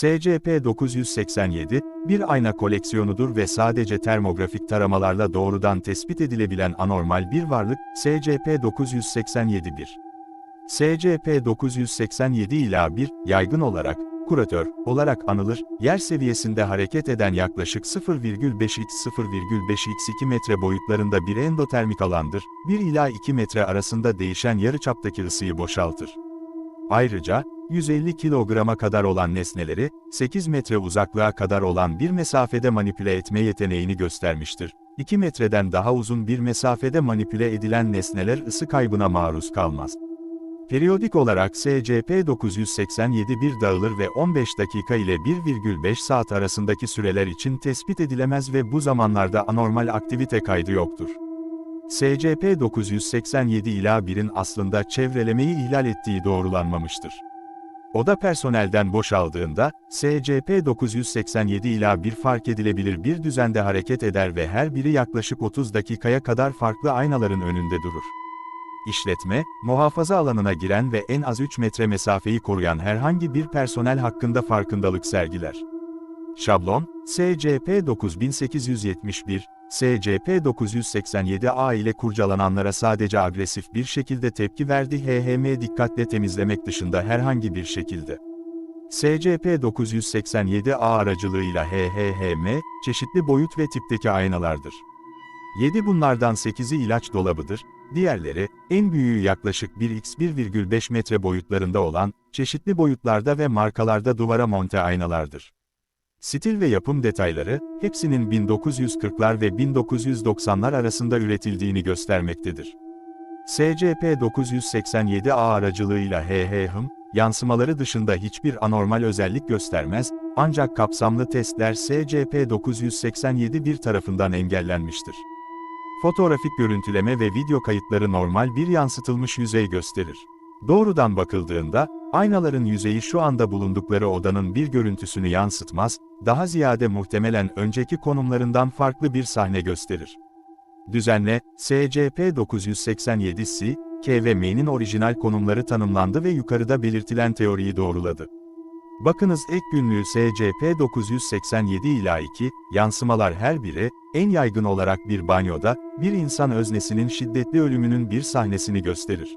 SCP-987, bir ayna koleksiyonudur ve sadece termografik taramalarla doğrudan tespit edilebilen anormal bir varlık, SCP-987-1. SCP-987 ila 1, yaygın olarak, kuratör, olarak anılır, yer seviyesinde hareket eden yaklaşık 0,5x0,5x2 metre boyutlarında bir endotermik alandır, 1 ila 2 metre arasında değişen yarıçaptaki ısıyı boşaltır. Ayrıca, 150 kilograma kadar olan nesneleri, 8 metre uzaklığa kadar olan bir mesafede manipüle etme yeteneğini göstermiştir. 2 metreden daha uzun bir mesafede manipüle edilen nesneler ısı kaybına maruz kalmaz. Periyodik olarak SCP-987 bir dağılır ve 15 dakika ile 1,5 saat arasındaki süreler için tespit edilemez ve bu zamanlarda anormal aktivite kaydı yoktur. SCP-987 ila 1'in aslında çevrelemeyi ihlal ettiği doğrulanmamıştır. Oda personelden boşaldığında, SCP-987 ila 1 fark edilebilir bir düzende hareket eder ve her biri yaklaşık 30 dakikaya kadar farklı aynaların önünde durur. İşletme, muhafaza alanına giren ve en az 3 metre mesafeyi koruyan herhangi bir personel hakkında farkındalık sergiler. Şablon, SCP-9871, SCP-987-A ile kurcalananlara sadece agresif bir şekilde tepki verdi HHM dikkatle temizlemek dışında herhangi bir şekilde. SCP-987-A aracılığıyla HHM, çeşitli boyut ve tipteki aynalardır. 7 bunlardan 8'i ilaç dolabıdır, diğerleri, en büyüğü yaklaşık 1x1,5 metre boyutlarında olan, çeşitli boyutlarda ve markalarda duvara monte aynalardır. Stil ve yapım detayları, hepsinin 1940'lar ve 1990'lar arasında üretildiğini göstermektedir. SCP-987-A aracılığıyla HHHM, yansımaları dışında hiçbir anormal özellik göstermez, ancak kapsamlı testler SCP-987 bir tarafından engellenmiştir. Fotoğrafik görüntüleme ve video kayıtları normal bir yansıtılmış yüzey gösterir. Doğrudan bakıldığında, aynaların yüzeyi şu anda bulundukları odanın bir görüntüsünü yansıtmaz, daha ziyade muhtemelen önceki konumlarından farklı bir sahne gösterir. Düzenle, SCP-987-C, K ve M'nin orijinal konumları tanımlandı ve yukarıda belirtilen teoriyi doğruladı. Bakınız ek günlüğü SCP-987 ila 2, yansımalar her biri, en yaygın olarak bir banyoda, bir insan öznesinin şiddetli ölümünün bir sahnesini gösterir.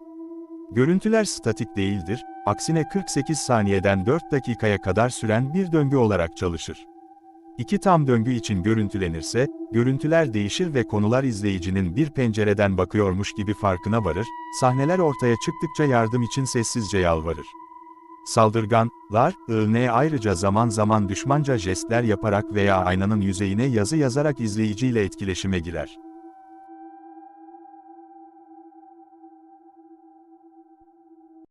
Görüntüler statik değildir, aksine 48 saniyeden 4 dakikaya kadar süren bir döngü olarak çalışır. İki tam döngü için görüntülenirse, görüntüler değişir ve konular izleyicinin bir pencereden bakıyormuş gibi farkına varır, sahneler ortaya çıktıkça yardım için sessizce yalvarır. Saldırganlar, ığne ayrıca zaman zaman düşmanca jestler yaparak veya aynanın yüzeyine yazı yazarak izleyiciyle etkileşime girer.